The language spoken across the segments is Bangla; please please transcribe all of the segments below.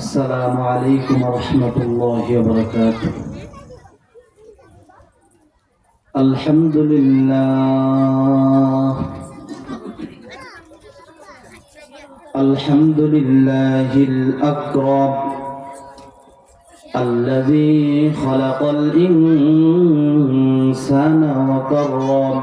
السلام عليكم ورحمة الله وبركاته الحمد لله الحمد لله الأكرم الذي خلق الإنسان وكرم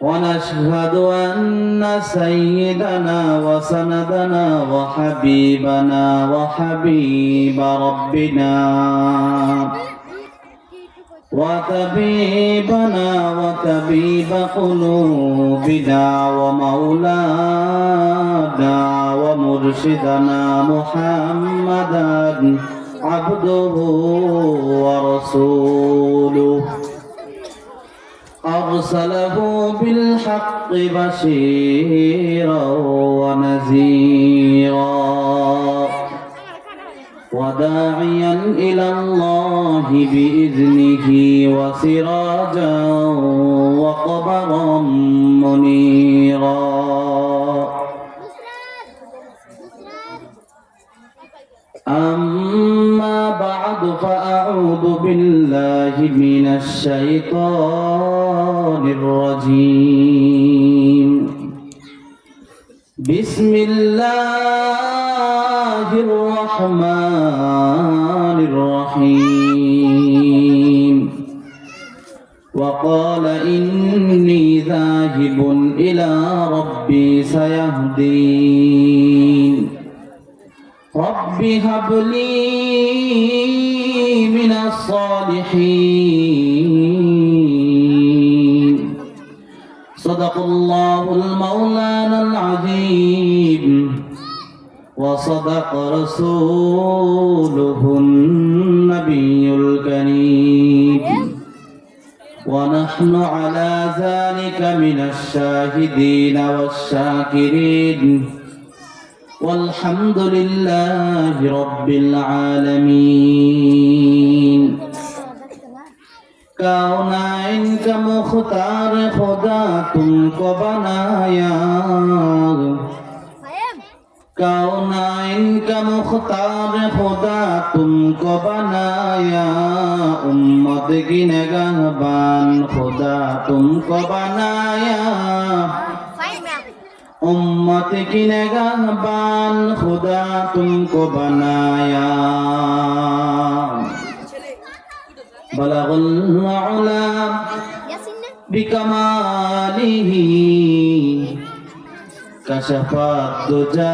ونشهد أن سيدنا وسندنا وحبيبنا وحبيب ربنا وطبيبنا وطبيب قلوبنا ومولانا ومرشدنا محمدا عبده ورسوله. أرسله بالحق بشيرا ونذيرا. وداعيا إلى الله بإذنه وسراجا وقبرا منيرا. أما بعد فأعوذ بالله من الشيطان الرجيم بسم الله الرحمن الرحيم وقال إني ذاهب إلى ربي سيهدين رب هب لي من الصالحين. صدق الله المولانا العظيم. وصدق رسوله النبي الكريم. ونحن على ذلك من الشاهدين والشاكرين. والحمد لله رب العالمين کون ان کا مختار خدا تم کو بنایا کون ان کا مختار خدا تم کو بنایا امت کی نگہبان خدا تم کو بنایا उम्मत की नगहबान खुदा तुमको बनाया बलगुल्ला बिकमालिही कशफा तुजा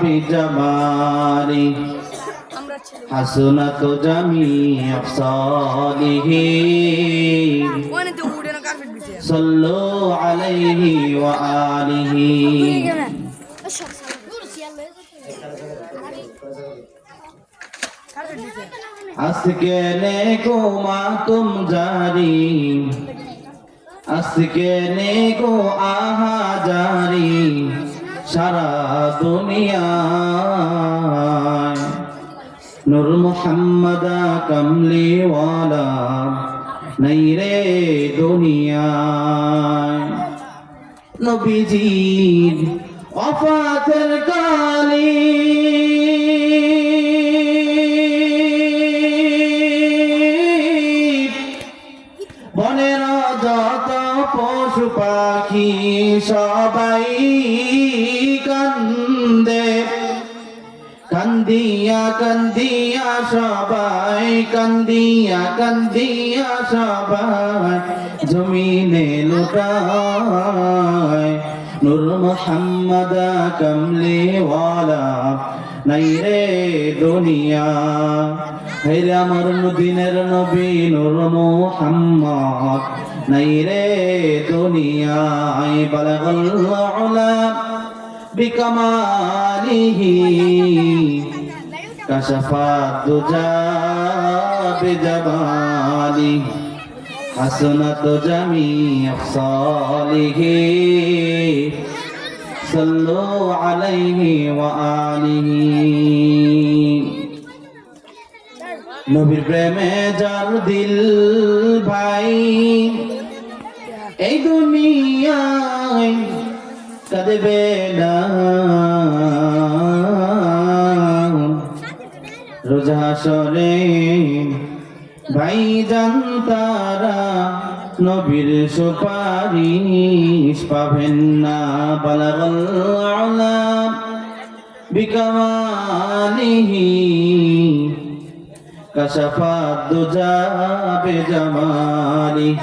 बिजमाली حسنت جميع صالحه ওখানে তো উড়ে না কার্পেট বিছে صلوا عليه وآله কার্পেট বিছে আজকে নেকো মাতুম জারি আজকে নেকো আহা জারি সারা দুনিয়া নূর মোহাম্মদ কমলিওয়ালা নাই রে দুনিয়ায় নবীজির অফাতের বনের যত পশু পাখি সবাই কান্দিয়া সবাই, কান্দিয়া কান্দিয়া সবাই, জমিনে লুটায়। নূর মোহাম্মদ কমলিওয়ালা, নাই রে দুনিয়া। হেরে আমার দিনের নবী নূর মোহাম্মদ, নাই রে দুনিয়ায় বালাগাল উলা কাশাফা দুজা বেজাবালি হাসনাত জামি সালিহি সাল্লু আলাইহি ওয়া আলিহি। নবীর প্রেমে যার দিল ভাই, এই দুনিয়ায় কাঁদবে না। রোজা সরে ভাই জানতারা নবীর সুপারিশ পাবেন না বালাগল আলাম বিকামালিহি كشف الدجى بجماله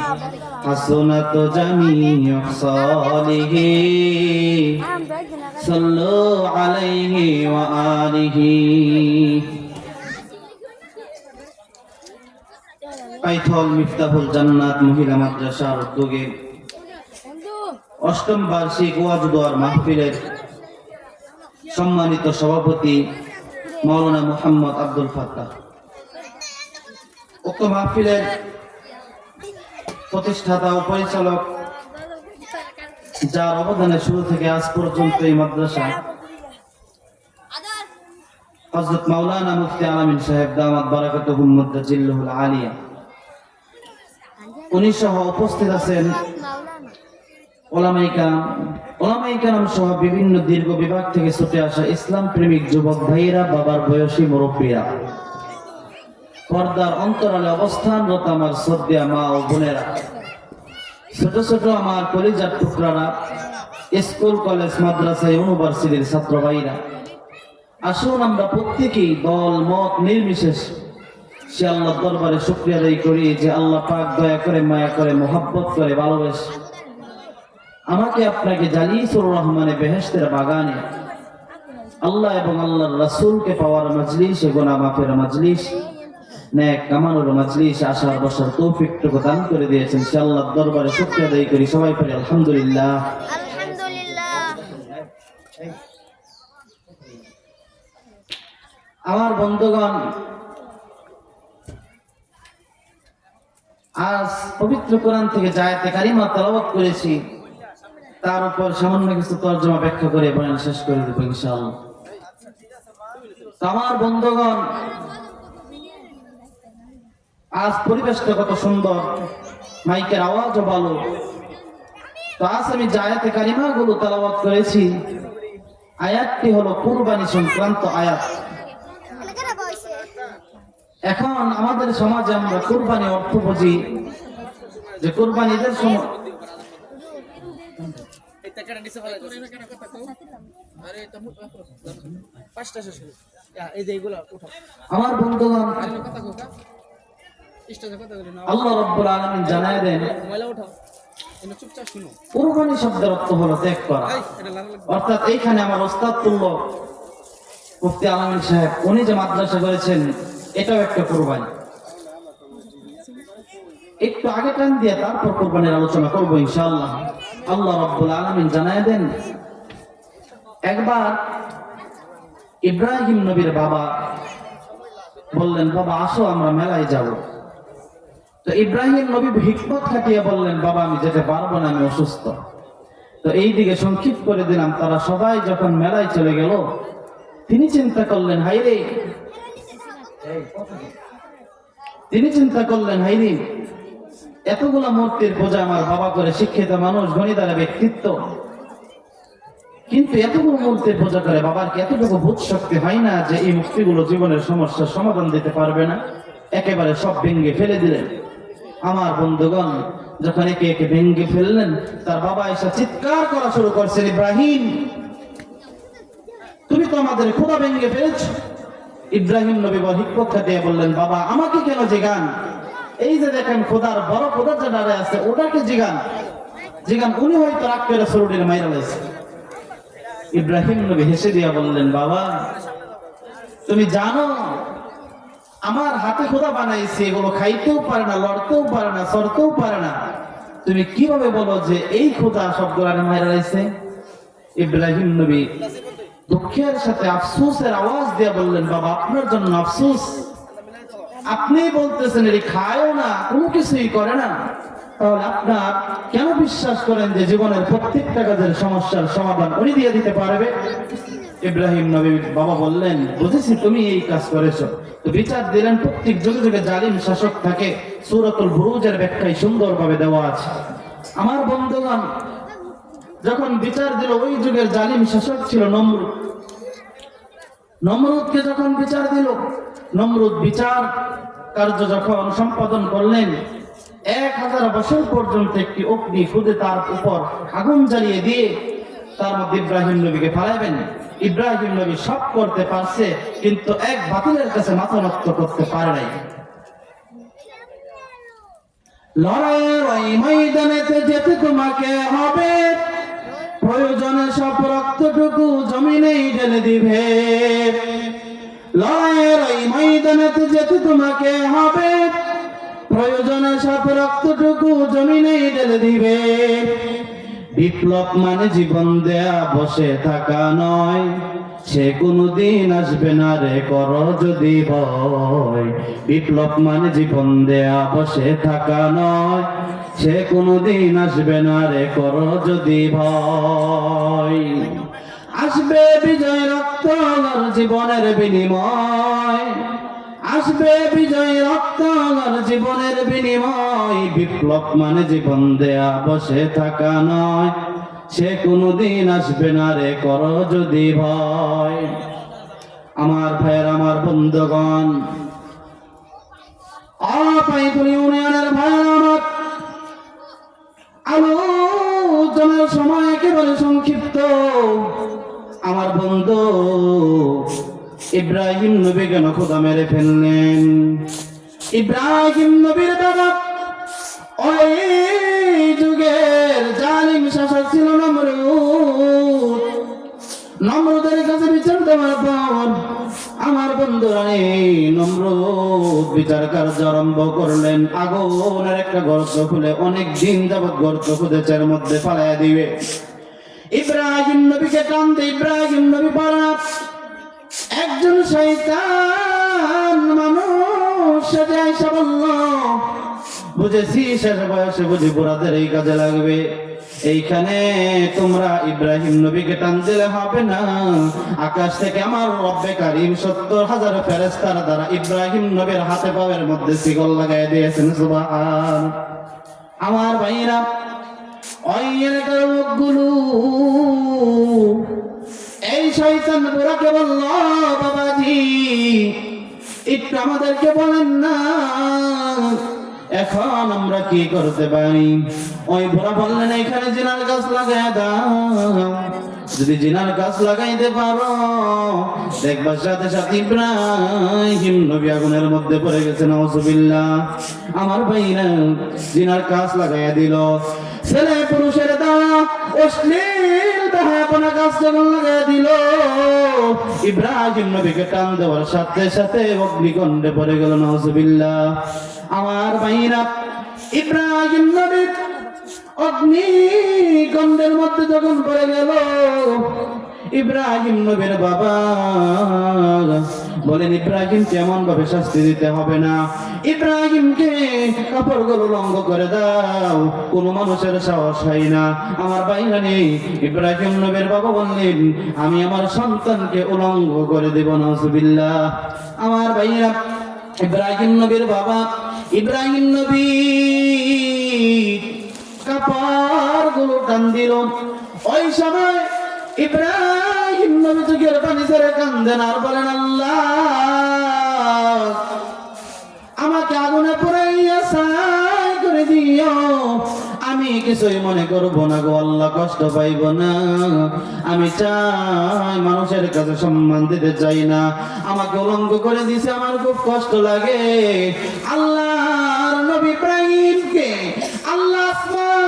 حسنت جميع خصاله صلوا عليه وآله পাইথল মিফতাহুল জান্নাত মহিলা মাদ্রাসার উদ্যোগে অষ্টম বার্ষিক ওয়াজ দোয়ার মাহফিলের সম্মানিত সভাপতি মাওলানা মোহাম্মদ আব্দুল ফাত্তাহ। উক্ত মাহফিলের প্রতিষ্ঠাতা ও পরিচালক যার অবদানে শুরু থেকে আজ পর্যন্ত এই মাদ্রাসা হজরত মাওলানা মুফতি আলামিন সাহেব দামাত বারাকাতুহুম মুদ্দাজিল্লুহুল আলিয়া। উনি সহ উপস্থিত আছেন ওলামাই কালাম ওলামাই কালাম সহ বিভিন্ন দীর্ঘ বিভাগ থেকে ছুটে আসা ইসলাম প্রেমিক যুবক ভাইয়েরা, বাবার বয়সী মুরব্বীরা। পর্দার অন্তরালে অবস্থানরত আমার শ্রদ্ধা মা ও বোনেরা। ছোট ছোট আমার কলিজার টুকরারা, স্কুল, কলেজ, মাদ্রাসা, ইউনিভার্সিটির ছাত্র ভাইরা। আসুন আমরা প্রত্যেকেই দল, মত নির্বিশেষ সে আল্লাহ দরবারে শুক্রিয়া আদায় করি যে আল্লাহ পাক দয়া করে মায়া করে মোহাব্বত করে ভালোবাসে। আমাকে আপনাকে জালিসুর রহমানে বেহেস্তের বাগানে আল্লাহ এবং আল্লাহর রাসূলকে পাওয়ার মজলিস গোনা মাফের মজলিস ন্যাক কামানোর মজলিস আসার বসার তৌফিকটুকু দান করে দিয়েছেন। সে আল্লাহর দরবারে শুক্রিয়া আদায় করি সবাই পড়ে আলহামদুলিল্লাহ। আমার বন্ধুগণ আজ পবিত্র কোরআন থেকে জায়তে কারিমা তেলাওয়াত করেছি, তার উপর সামান্য কিছু তর্জমা ব্যাখ্যা করে বয়ান শেষ করে দেবো আমার বন্ধুগণ, আজ পরিবেশটা কত সুন্দর, মাইকের আওয়াজও ভালো। তো আজ আমি জায়াতে কারিমা গুলো তেলাওয়াত করেছি, আয়াতটি হলো কুরবানি সংক্রান্ত আয়াত। এখন আমাদের সমাজে আমরা কুরবানি অর্থ বুঝি যে কুরবানি ঈদের সময় কুরবানি শব্দের অর্থ অর্থাৎ এইখানে আমার ওস্তাদ তুল্য মুফতি আলামিন সাহেব, উনি যে মাদ্রাসা করেছেন এটাও একটা কুরবানি। একটু আগে টান দিয়ে তারপর কোরবানির আলোচনা করব ইনশাআল্লাহ। আল্লাহ রব্বুল আলামিন জানায় দেন, একবার ইব্রাহিম নবীর বাবা বললেন, বাবা, আসো, আমরা মেলায় যাব। তো ইব্রাহিম নবী হিকমত খাটিয়ে বললেন, বাবা, আমি যেতে পারব না, আমি অসুস্থ। তো এই দিকে সংক্ষিপ্ত করে দিলাম, তারা সবাই যখন মেলায় চলে গেল, তিনি চিন্তা করলেন হাইরে তিনি চিন্তা করলেন হাইরে এতগুলা মূর্তির পূজা আমার বাবা করে শিক্ষিত মানুষ গণিতারা ব্যক্তিত্ব। কিন্তু এতগুলো মূর্তির পূজা করে বাবার কি এতটুকু বোধ শক্তি হয় না যে এই মুক্তিগুলো জীবনের সমস্যার সমাধান দিতে পারবে না? একেবারে সব ভেঙ্গে ফেলে দিলেন। আমার বন্ধুগণ, যখন একে একে ভেঙ্গে ফেললেন, তার বাবা এসে চিৎকার করা শুরু করছেন, ইব্রাহিম, তুমি তো আমাদের খোদা ভেঙ্গে ফেলেছ। ইব্রাহিম নবী হিকপক্ষা দিয়ে বললেন, বাবা, আমাকে কেন জিগান? এই যে দেখেন খোদার বড় খোদার যে দাঁড়ায় আছে, ওটাকে জিগান। জিগান, উনি হয়তো রাগ করে সরুটির মাইরা লাইছে ইব্রাহিম নবী হেসে দিয়া বললেন, বাবা, তুমি জানো, আমার হাতে খোদা বানাইছে, এগুলো খাইতেও পারে না, লড়তেও পারে না সরতেও পারে না। তুমি কীভাবে বলো যে এই খোদা সবগুলো মাইরা লাইছে ইব্রাহিম নবী দুঃখের সাথে আফসোসের আওয়াজ দিয়ে বললেন, বাবা, আপনার জন্য আফসোস। আপনি বলতেছেন, এটি খায়ও না, কোনো কিছুই করে না। তাহলে আপনার কেন বিশ্বাস করেন যে জীবনের প্রত্যেকটা কাজের সমস্যার সমাধান উনি দিয়ে দিতে পারবে? ইব্রাহিম নবী বাবা বললেন, বুঝেছি তুমি এই কাজ করেছ। তো বিচার দিলেন, প্রত্যেক যুগে যুগে জালিম শাসক থাকে। সুরতুল বুরুজের ব্যাখ্যায় সুন্দরভাবে দেওয়া আছে। আমার বন্ধুগণ যখন বিচার দিল ওই যুগের জালিম শাসক ছিল নমরুদ, নমরুদকে যখন বিচার দিল, নমরুদ বিচার কার্য যখন সম্পাদন করলেন, এক হাজার বছর পর্যন্ত একটি অগ্নি খুদে তার উপর আগুন জ্বালিয়ে দিয়ে তার মধ্যে ইব্রাহিম নবীকে ফালাইবেন। ইব্রাহিম নবী সব করতে পারছে, কিন্তু এক বাতিলের কাছে মাথা নত করতে পারে নাই। লড়াইয়ের ওই ময়দানেতে যেতে তোমাকে হবে। প্রয়োজনে সব রক্তটুকু জমিনেই ঢেলে দিবে। লড়াইয়ের ওই ময়দানেতে যেতে তোমাকে হবে। প্রয়োজনে সব রক্তটুকু জমিনেই ঢেলে দিবে। বিপ্লব মানে জীবন দেয়া, বসে থাকা নয়। সে কোনদিন আসবে না রে, কর যদি ভয়। বিপ্লব মানে জীবন দেয়া, বসে থাকা নয়। সে কোনদিন আসবে না রে কর যদি ভয়। আসবে বিজয় রক্ত জীবনের বিনিময়। আসবে বিজয় রক্ত জীবনের বিনিময়। বিপ্লব মানে জীবন দেয়া, বসে থাকা নয়। সে কোনদিন আসবে না রে কর যদি ভয়। আমার ভাইয়ের, আমার বন্ধুগণ, অপাইপুর ইউনিয়নের ভাইয়ের আলোচনার সময় একেবারে সংক্ষিপ্ত। আমার বন্ধু ইব্রাহিম নবী কেন খোদা মেরে ফেললেন? ইব্রাহিম নবীর বাবা ওই যুগের জালিম শাসক ছিল নমরুদ। নমরুদের কাছে বিচার দেওয়ার পর আমার বন্ধুরা এই নমরুদ বিচার কার্য আরম্ভ করলেন। আগুনের একটা গর্ত খুলে অনেক দিন যাবৎ গর্ত খুঁজেছে মধ্যে ফালাইয়া দিবে। ইব্রাহিম নবীকে টানতে ইব্রাহিম নবী পারা। একজন শয়তান মানুষ সাথে আইসা বলল বুঝেছি শেষ বয়সে বুঝি বুড়াদের এই কাজে লাগবে। এইখানে তোমরা ইব্রাহিম নবীকে টান দিলে হবে না। আকাশ থেকে আমার রব্বে কারিম সত্তর হাজার ফেরেস্তার দ্বারা ইব্রাহিম নবীর হাতে পাওয়ের মধ্যে শিকল লাগাই দিয়েছেন, সুবহান। আমার ভাইরা ওই এলাকার লোকগুলো এই শয়তান বুড়াকে বলল বাবাজি, একটু আমাদেরকে বলেন না এখন আমরা কি করতে পারি? ওই বুড়া বললেন, এখানে জিনার গাছ লাগাই দাও। যদি জিনার গাছ লাগাইতে পারো, দেখবার সাথে সাথে ইব্রাহিম নবী আগুনের মধ্যে পড়ে গেছে নওজুবিল্লাহ আমার ভাইরা জিনার গাছ লাগাইয়া দিল। ছেলে পুরুষের দ্বারা অশ্লীল দেহাপনা গাছ যখন লাগাইয়া দিল। ইব্রাহিম নবীকে টান দেওয়ার সাথে সাথে অগ্নিকণ্ডে পড়ে গেল নওজুবিল্লাহ আমার ভাইরা ইব্রাহিম নবী অগ্নিকণ্ডের মধ্যে যখন পড়ে গেল, ইব্রাহিম নবীর বাবা বলেন, ইব্রাহিম কেমন ভাবে শাস্তি দিতে হবে না। ইব্রাহিমকে কাপড়গুলো লঙ্গ করে দাও, কোন মানুষের সাহস হয় না। আমার বাইরা নেই ইব্রাহিম নবীর বাবা বললেন, আমি আমার সন্তানকে উলঙ্গ করে দেব নজবিল্লাহ আমার বাইরা ইব্রাহিম নবীর বাবা ইব্রাহিম নবী কাপড়গুলো টান দিল। ওই সময় ইব্রাহিম নবী চোখের পানি ছেড়ে কান্দেন আর বলেন, আল্লাহ, আমাকে আগুনে কিছুই মনে করব না গো, আল্লাহ কষ্ট পাইব না। আমি চাই মানুষের কাছে সম্মান দিতে চাই না। আমাকে উলঙ্গ করে দিছে, আমার খুব কষ্ট লাগে। আল্লাহ নবী প্রাইমকে আল্লাহ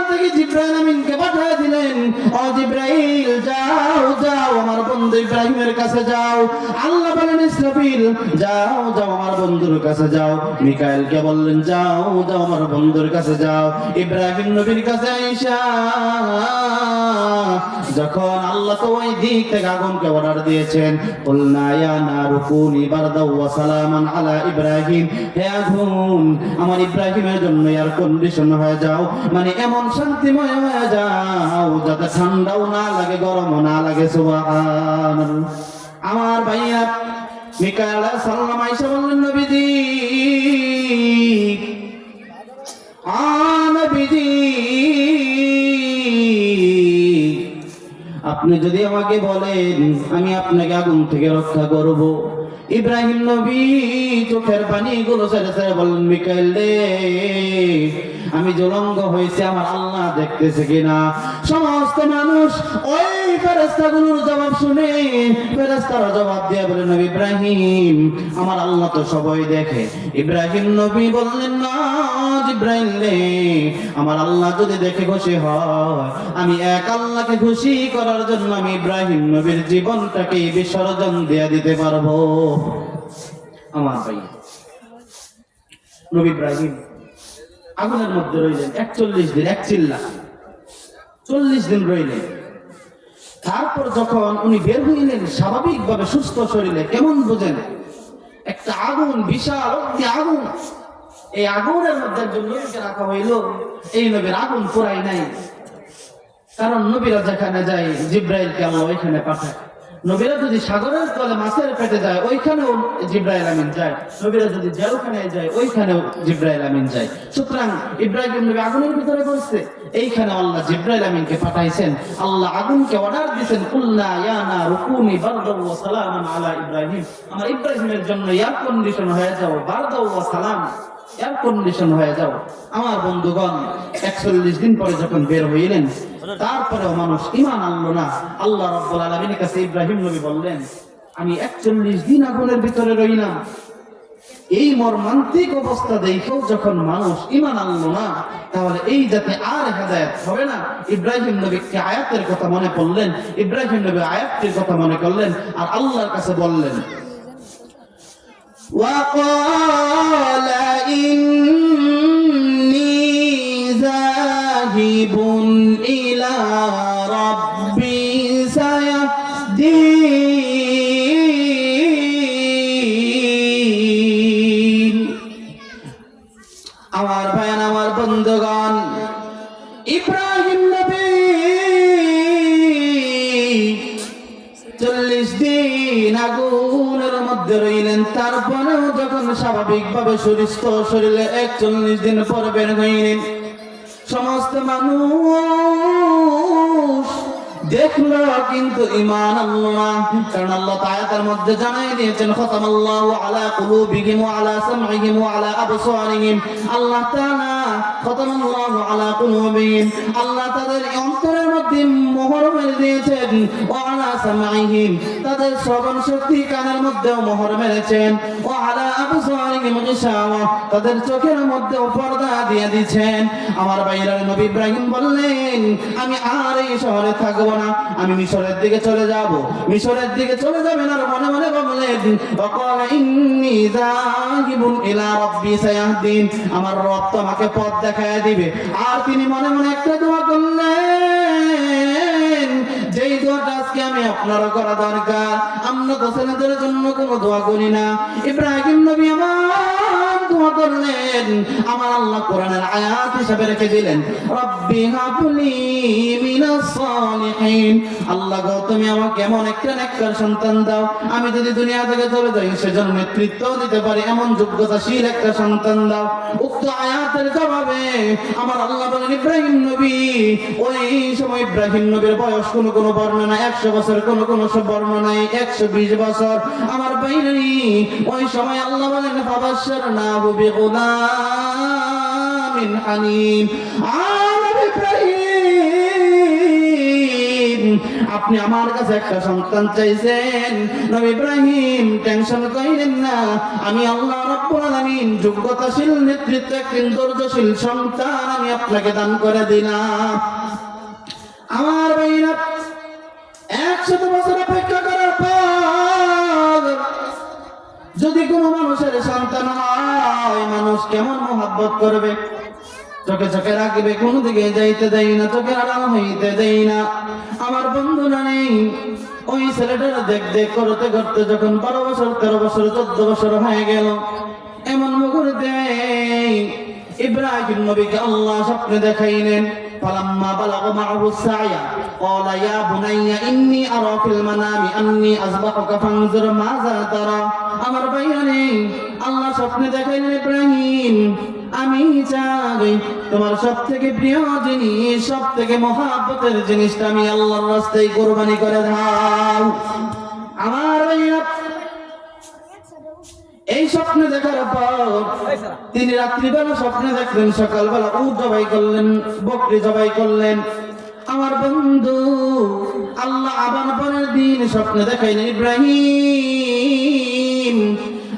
থেকে জিব্রাইল আমিনকে পাঠিয়ে দিলেন। ও জিব্রাইল, যাও যাও, আমার বন্ধু ইব্রাহিমের কাছে যাও। আল্লাহ বলেন, ইসরাফিল, যাও যাও, আমার বন্ধুর কাছে যাও। মিকাইলকে বললেন, যাও যাও, আমার বন্ধুর কাছে যাও। ইব্রাহিম নবীর কাছে আইসা, যখন আল্লাহ তো ওই দিক থেকে আগুনকে অর্ডার দিয়েছেন কুলনা ইয়া নারু কুনি বারদাও ওয়া সালামান আলা ইব্রাহিম। হে আগুন, আমার ইব্রাহিমের জন্য এয়ার কন্ডিশন হয়ে যাও। মানে এমন শান্তিময় হয়ে যাও। যাতে ঠান্ডাও না লাগে, গরমও না লাগে আমার ভাইয়া আলাইহিস সালাম আয়েশা বললেন, নবীজি, আ নবীজি, আপনি যদি আমাকে বলেন, আমি আপনাকে আগুন থেকে রক্ষা করব। ইব্রাহিম নবী চোখের পানি গুলো ছেড়ে বললেন, মিকাইল রে, আমি জলঙ্গ হয়েছে, আমার আল্লাহ দেখতেছে কিনা? সমস্ত মানুষ ওই ফেরেস্তাগুলোর জবাব শুনে ফেরেস্তারা জবাব দিয়ে বলেন ইব্রাহিম, আমার আল্লাহ তো সবাই দেখে। ইব্রাহিম নবী বললেন, না ইব্রাহিম রে, আমার আল্লাহ যদি দেখে খুশি হয়, আমি এক আল্লাহকে খুশি করার জন্য আমি ইব্রাহিম নবীর জীবনটাকে বিসর্জন দিয়ে দিতে পারব। আমার ভাই, নবী ইব্রাহিম, আগুনের মধ্যে রইলেন, একচল্লিশ দিন, এক চিল্লা। চল্লিশ দিন রইলেন। তারপর যখন উনি বের হইলেন, স্বাভাবিকভাবে সুস্থ শরীরে, কেমন বোঝেন? একটা আগুন, বিশাল আগুন। এই আগুনের মধ্যে একজন নবীকে রাখা হইল, এই নবীর আগুন পুরাই নাই। কারণ নবীরা যেখানে যায়, জিব্রাইলকে আল্লাহ ওইখানে পাঠায়। নবীরা যদি সাগরের তলে মাছের পেটে যায়, ওইখানেও জিব্রাইল আমিন যায়। নবীরা যদি জেলখানে যায়, ওইখানেও জিব্রাইল আমিন যায়। সুতরাং ইব্রাহিম নবী আগুনের ভিতরে বসছে। এইখানে আল্লাহ জিব্রাইল আমিনকে পাঠাইছেন। আল্লাহ আগুনকে অর্ডার দিয়েছেন কুল্লা ইয়ানা রুকুনি বারদাউ ওয়া সালামান আলা ইব্রাহিম। আমার ইব্রাহিমের জন্য এয়ার কন্ডিশন হয়ে যাও, বারদাউ ওয়া সালাম। এয়ার কন্ডিশন হয়ে যাও। আমার বন্ধুগণ, একচল্লিশ দিন পরে যখন বের হইলেন মানুষ ইমান আনলো না। আল্লাহ রব্বুল আলমীর কাছে ইব্রাহিম নবী বললেন, আমি একচল্লিশ দিন আগুনের ভিতরে এই মর্মান্তিক অবস্থা দেখেও যখন মানুষ ইমান আনলো না, তাহলে এই যাতে আর হেদায়ত হবে না। ইব্রাহিম নবীকে আয়াতের কথা মনে পড়লেন ইব্রাহিম নবী আয়াতটির কথা মনে করলেন আর আল্লাহর কাছে বললেন وقال إني ذاهب স্বাভাবিকভাবে সুস্থ শরীরে একচল্লিশ দিন পর বের হইলেন সমস্ত মানুষ দেখল কিন্তু ইমান আনলো না, কারণ আল্লাহ মধ্যে জানাই দিয়েছেন খতাম আল্লাহ আলা কুলুবিহিম ওয়া আলা সামঈহিম আলা আবসারিহিম। আল্লাহ তাআলা খতাম আল্লাহ আলা আল্লাহ তাদের অন্তরের মধ্যে মোহর মেরে দিয়েছেন ওয়া আলা সামঈহিম তাদের শ্রবণ শক্তি কানের মধ্যেও মোহর মেরেছেন ওয়া আলা আবসারিহিম গিশাওয়া তাদের চোখের মধ্যেও পর্দা দিয়ে দিয়েছেন আমার বাইরের নবী ইব্রাহিম বললেন আমি আর এই শহরে থাকবো না আমি মিশরের দিকে চলে যাব মিশরের দিকে চলে যাবেন আর মনে মনে বললেন وقال إني ذاهب إلى ربي سيهدين আমার রব তো আমাকে পথ দেখায় দিবে আর তিনি মনে মনে একটা দোয়া করলেন আপনারও করা দরকার। আমরা তো ছেলেদের জন্য কোনো দোয়া করি না। ইব্রাহিম নবী আমার দোয়া করলেন। আমার আল্লাহ কোরআনের আয়াত হিসাবে রেখে দিলেন। রব্বি হাবলি মিনাস সালিহিন। আল্লাহ গো, তুমি আমাকে এমন একটা নেককার সন্তান দাও। আমি যদি দুনিয়া থেকে চলে যাই, সেজন্য নেতৃত্ব দিতে পারি। এমন যোগ্যতাশীল একটা সন্তান দাও। উক্ত আয়াতের জবাবে আমার আল্লাহ বলেন, ইব্রাহিম নবী, ওই সময় ইব্রাহিম নবীর বয়স কোনো কোনো বর্ণনা একশো বছর কোন কোন সব বর্ণনায়, একশো বিশ বছর। আমার বাইরে ওই সময় আল্লাহ বলেন ফাবাশার না হুবি গুলামিন হানিম আপনি আমার কাছে একটা সন্তান চাইছেন। নবী ইব্রাহিম, টেনশন করেন না। আমি আল্লাহ রাব্বুল আলামিন, যোগ্যতাশীল, নেতৃত্ব একদিন ধৈর্যশীল সন্তান আমি আপনাকে দান করে দিলাম। আমার এক একশত বছর অপেক্ষা করার পর যদি কোনো মানুষের সন্তান হয়, মানুষ কেমন মহাব্বত করবে? চোখে চোখে রাখবে, কোন দিকে যাইতে দেই না চোখে আরাম হইতে দেই না। আমার বন্ধুরা নেই ওই ছেলেটার দেখ দেখ করতে করতে যখন বারো বছর, তেরো বছর, চোদ্দ বছর হয়ে গেল, এমন মুহূর্তে ইব্রাহিম নবীকে আল্লাহ স্বপ্নে দেখাইলেন। فلما بلغ معه السعي قال يا بني إني أرى في المنام أني أذبحك فانظر ماذا ترى আমার ভাইয়া নেই আল্লাহ স্বপ্নে দেখাইলেন ইব্রাহিম আমি চাই তোমার সব থেকে প্রিয় জিনিস সব থেকে মহাব্বতের জিনিসটা আমি আল্লাহর রাস্তায় কোরবানি করে দাও আমার ভাইয়া এই স্বপ্ন দেখার পর তিনি রাত্রিবেলা স্বপ্নে দেখলেন সকালবেলা উ জবাই করলেন বকরি জবাই করলেন। আমার বন্ধু আল্লাহ আবার পরের দিন স্বপ্নে দেখাইলেন ইব্রাহিম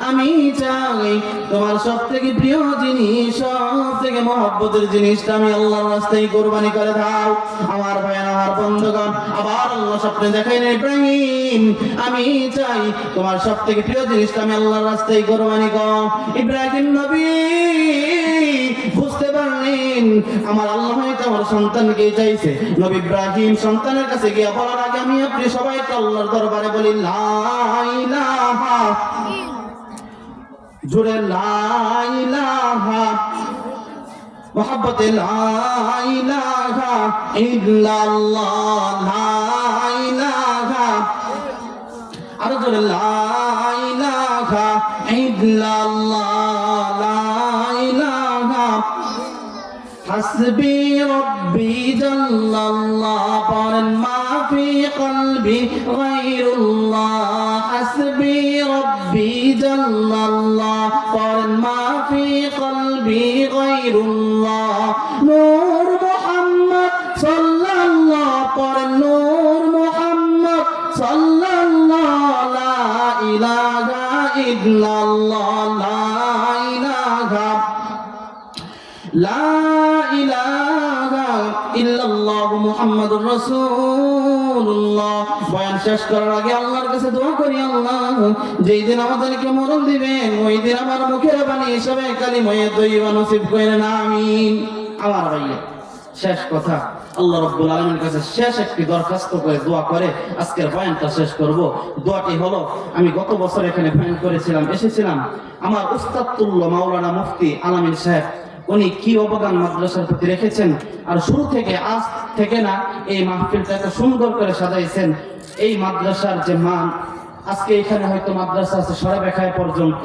আমি চাই তোমার সব থেকে প্রিয় জিনিস সব থেকে মহব্বতের জিনিসটা আমি আল্লাহর রাস্তায় কোরবানি করে দাও। আমার ভাই আমার বন্ধুগণ, আবার আল্লাহ স্বপ্নে দেখাইলেন ইব্রাহিম। আমি চাই তোমার সব থেকে প্রিয় জিনিসটা আমি আল্লাহর রাস্তায় কোরবানি কর। ইব্রাহিম নবী, বুঝতে পারলেন আমার আল্লাহ হয়তো আমার সন্তানকে চাইছে। নবী ইব্রাহিম সন্তানের কাছে গিয়ে বলার আগে আমি আপনি সবাই আল্লাহর দরবারে বলি, লা ইলাহা জুড়ে লাইলাহা মোহাব্বতে লাইলাহা ইল্লাল্লাহ লাইলাহা আরো জোরে লাইলাহা ইল্লাল্লাহ লাইলাহা حسبي ربي جل الله قال ما في قلبي غير الله حسبي জাল্লাল্লাহ পড়েন, মাফি কলবি গৈরুল্লাহ নূর মোহাম্মদ সাল্লাল্লাহ, পড়েন, নূর মোহাম্মদ সাল্লাল্লাহ, লা ইলাহা ইল্লাল্লাহ, লা ইলাহা লা ইলাহা ইল্লাল্লাহ মুহাম্মাদুর রাসূলুল্লাহ। বয়ান শেষ করার আগে আল্লাহ কাছে দোয়া করি আল্লাহ। যেই দিন আমাদেরকে মরণ দিবেন, ওই দিন আমার মুখের বাণী হিসাবে কালিমায়ে তৈবা নসিব করেন, আমিন। আমার ভাইয়া, শেষ কথা। আল্লাহ রব্বুল আলমীর কাছে শেষ একটি দরখাস্ত করে দোয়া করে, আজকের বয়ানটা শেষ করব। দোয়াটি হলো, আমি গত বছর এখানে বয়ান করেছিলাম, এসেছিলাম। আমার উস্তাদুল্ল মাওলানা মুফতি আলামিন সাহেব উনি কি অবদান মাদ্রাসার প্রতি রেখেছেন? আর শুরু থেকে, আজ থেকে না, এই মাহফিলটা এত সুন্দর করে সাজাইছেন। এই মাদ্রাসার যে মান, আজকে এখানে হয়তো মাদ্রাসা আছে সরাবেখায় পর্যন্ত।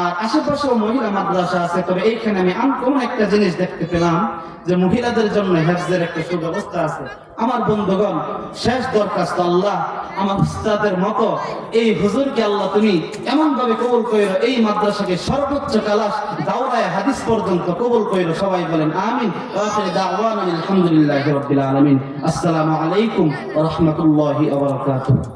আর আশেপাশেও মহিলা মাদ্রাসা আছে, তবে এইখানে আমি আনকমন একটা জিনিস দেখতে পেলাম যে মহিলাদের জন্য হেফজের একটা সুব্যবস্থা আছে। আমার বন্ধুগণ, শেষ দরখাস্ত আল্লাহ আমার উস্তাদের মতো, এই হুজুরকে আল্লাহ তুমি এমন ভাবে কবুল কইরো, এই মাদ্রাসাকে সর্বোচ্চ কালাস দাওরায় হাদিস পর্যন্ত কবুল কইরো। সবাই বলেন, আমিন। আখির দাওয়ানা আলহামদুলিল্লাহি আসসালামু আলাইকুম ওয়া